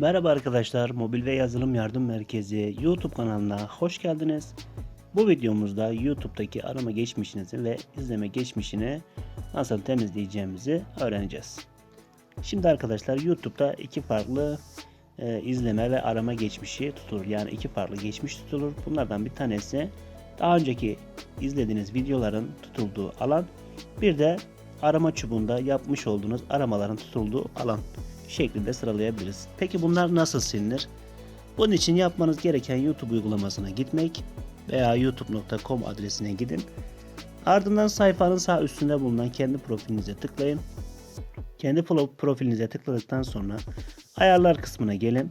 Merhaba arkadaşlar, Mobil ve Yazılım Yardım Merkezi YouTube kanalına hoş geldiniz. Bu videomuzda YouTube'daki arama geçmişinizi ve izleme geçmişini nasıl temizleyeceğimizi öğreneceğiz. Şimdi arkadaşlar YouTube'da iki farklı e, izleme ve arama geçmişi tutulur. Yani iki farklı geçmiş tutulur. Bunlardan bir tanesi daha önceki izlediğiniz videoların tutulduğu alan. Bir de arama çubuğunda yapmış olduğunuz aramaların tutulduğu alan şeklinde sıralayabiliriz. Peki bunlar nasıl silinir? Bunun için yapmanız gereken YouTube uygulamasına gitmek veya youtube.com adresine gidin. Ardından sayfanın sağ üstünde bulunan kendi profilinize tıklayın. Kendi pro- profilinize tıkladıktan sonra ayarlar kısmına gelin.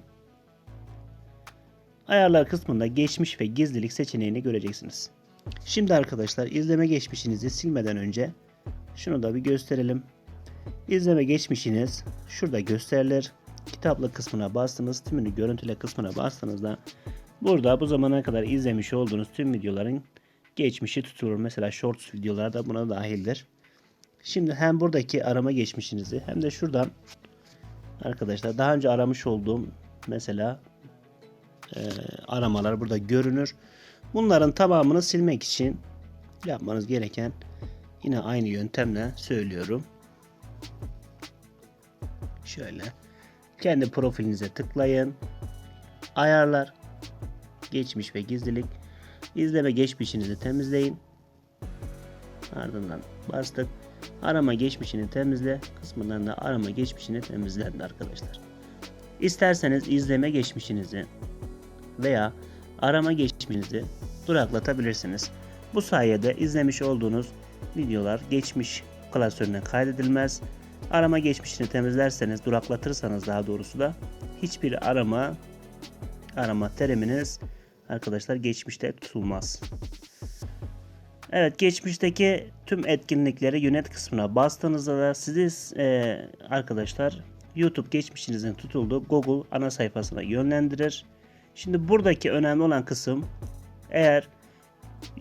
Ayarlar kısmında geçmiş ve gizlilik seçeneğini göreceksiniz. Şimdi arkadaşlar izleme geçmişinizi silmeden önce şunu da bir gösterelim. İzleme geçmişiniz şurada gösterilir. Kitaplık kısmına bastınız. Tümünü görüntüle kısmına bastığınızda burada bu zamana kadar izlemiş olduğunuz tüm videoların geçmişi tutulur. Mesela shorts videolar da buna dahildir. Şimdi hem buradaki arama geçmişinizi hem de şuradan arkadaşlar daha önce aramış olduğum mesela e, aramalar burada görünür. Bunların tamamını silmek için yapmanız gereken yine aynı yöntemle söylüyorum. Şöyle kendi profilinize tıklayın. Ayarlar, geçmiş ve gizlilik, izleme geçmişinizi temizleyin. Ardından bastık. Arama geçmişini temizle kısmından da arama geçmişini temizlendi arkadaşlar. İsterseniz izleme geçmişinizi veya arama geçmişinizi duraklatabilirsiniz. Bu sayede izlemiş olduğunuz videolar geçmiş klasörüne kaydedilmez. Arama geçmişini temizlerseniz, duraklatırsanız daha doğrusu da hiçbir arama arama teriminiz arkadaşlar geçmişte tutulmaz. Evet geçmişteki tüm etkinlikleri yönet kısmına bastığınızda da sizi e, arkadaşlar YouTube geçmişinizin tutulduğu Google ana sayfasına yönlendirir. Şimdi buradaki önemli olan kısım eğer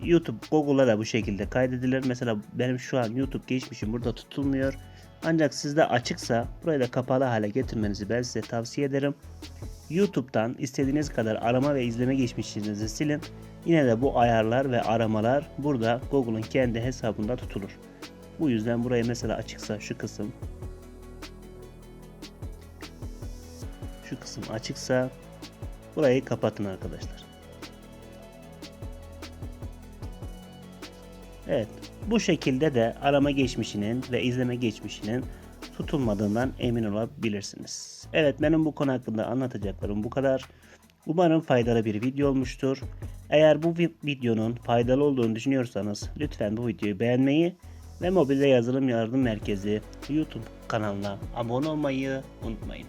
YouTube Google'a da bu şekilde kaydedilir. Mesela benim şu an YouTube geçmişim burada tutulmuyor. Ancak sizde açıksa burayı da kapalı hale getirmenizi ben size tavsiye ederim. YouTube'dan istediğiniz kadar arama ve izleme geçmişinizi silin. Yine de bu ayarlar ve aramalar burada Google'un kendi hesabında tutulur. Bu yüzden burayı mesela açıksa şu kısım şu kısım açıksa burayı kapatın arkadaşlar. Evet, bu şekilde de arama geçmişinin ve izleme geçmişinin tutulmadığından emin olabilirsiniz. Evet, benim bu konu hakkında anlatacaklarım bu kadar. Umarım faydalı bir video olmuştur. Eğer bu vi- videonun faydalı olduğunu düşünüyorsanız lütfen bu videoyu beğenmeyi ve Mobilde Yazılım Yardım Merkezi YouTube kanalına abone olmayı unutmayın.